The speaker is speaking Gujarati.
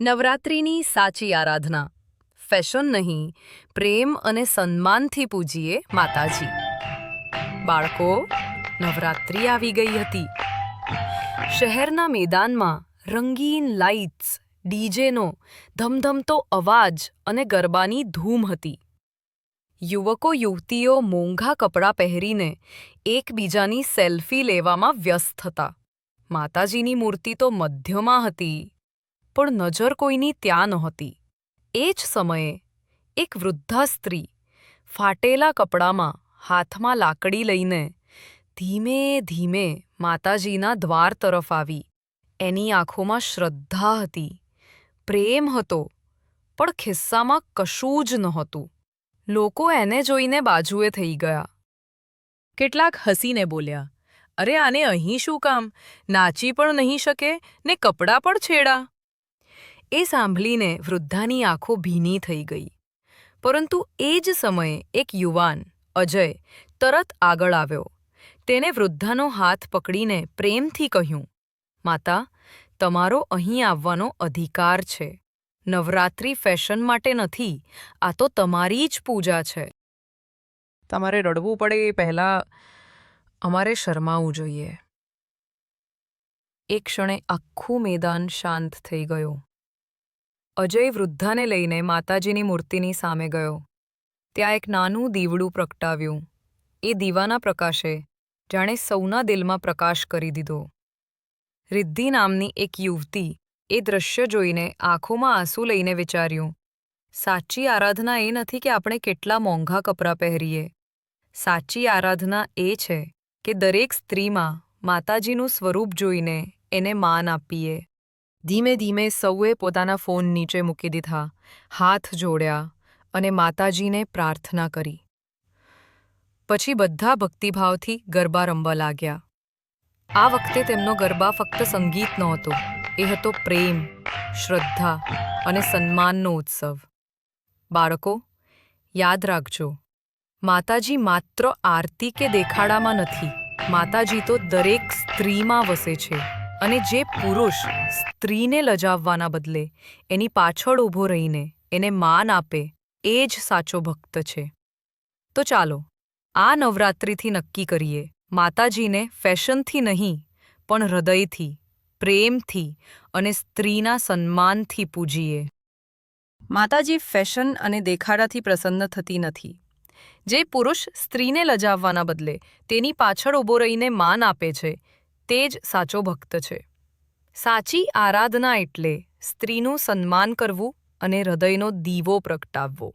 નવરાત્રિની સાચી આરાધના. ફેશન નહીં, પ્રેમ અને સન્માનથી પૂજીએ માતાજી. બાળકો, નવરાત્રિ આવી ગઈ હતી. શહેરના મેદાનમાં રંગીન લાઇટ્સ, ડીજેનો ધમધમતો અવાજ અને ગરબાની ધૂમ હતી. યુવકો, યુવતીઓ મોંઘા કપડાં પહેરીને એકબીજાની સેલ્ફી લેવામાં વ્યસ્ત હતા. માતાજીની મૂર્તિ તો મધ્યમાં હતી. પણ નજર કોઈની ત્યાં નહોતી. એ જ સમયે એક વૃદ્ધા સ્ત્રી ફાટેલા કપડામાં હાથમાં લાકડી લઈને ધીમે ધીમે માતાજીના દ્વાર તરફ આવી. એની આંખોમાં શ્રદ્ધા હતી. પ્રેમ હતો, પણ ખિસ્સામાં કશું જ નહોતું. લોકો એને જોઈને બાજુએ થઈ ગયા. કેટલાક હસીને બોલ્યા, અરે આને અહીં શું કામ? નાચી પણ નહીં શકે ને કપડાં પણ છેડા. એ સાંભળીને વૃદ્ધાની આંખો ભીની થઈ ગઈ. પરંતુ એ જ સમયે એક યુવાન, અજય, તરત આગળ આવ્યો. તેને વૃદ્ધાનો હાથ પકડીને પ્રેમથી કહ્યું, માતા, તમારો અહીં આવવાનો અધિકાર છે. નવરાત્રિ ફેશન માટે નથી, આ તો તમારી જ પૂજા છે. તમારે રડવું પડે એ પહેલાં અમારે શરમાવું જોઈએ. એક ક્ષણે આખું મેદાન શાંત થઈ ગયું. અજય વૃદ્ધાને લઈને માતાજીની મૂર્તિની સામે ગયો. ત્યાં એક નાનું દીવડું પ્રગટાવ્યું. એ દીવાના પ્રકાશે જાણે સૌના દિલમાં પ્રકાશ કરી દીધો. રિદ્ધિ નામની એક યુવતી એ દૃશ્ય જોઈને આંખોમાં આંસુ લઈને વિચાર્યું, સાચી આરાધના એ નથી કે આપણે કેટલા મોંઘા કપડાં પહેરીએ? સાચી આરાધના એ છે કે દરેક સ્ત્રીમાં માતાજીનું સ્વરૂપ જોઈને એને માન આપીએ. ધીમે ધીમે સૌએ પોતાના ફોન નીચે મૂકી દીધા, હાથ જોડ્યા અને માતાજીને પ્રાર્થના કરી. પછી બધા ભક્તિભાવથી ગરબા રમવા લાગ્યા. આ વખતે તેમનો ગરબા ફક્ત સંગીત નહોતો, એ હતો પ્રેમ, શ્રદ્ધા અને સન્માનનો ઉત્સવ. બાળકો, યાદ રાખજો, માતાજી માત્ર આરતી કે દેખાડામાં નથી, માતાજી તો દરેક સ્ત્રીમાં વસે છે. અને જે પુરુષ સ્ત્રીને લજાવવાના બદલે એની પાછળ ઊભો રહીને એને માન આપે, એ જ સાચો ભક્ત છે. તો ચાલો, આ નવરાત્રિથી નક્કી કરીએ. માતાજીને ફેશનથી નહીં, પણ હૃદયથી, પ્રેમથી અને સ્ત્રીના સન્માનથી પૂજીએ. માતાજી ફેશન અને દેખાડાથી પ્રસન્ન થતી નથી. જે પુરુષ સ્ત્રીને લજાવવાના બદલે તેની પાછળ ઊભો રહીને માન આપે છે તે જ સાચો ભક્ત છે. સાચી આરાધના એટલે સ્ત્રીનું સન્માન કરવું અને હૃદયનો દીવો પ્રગટાવવો.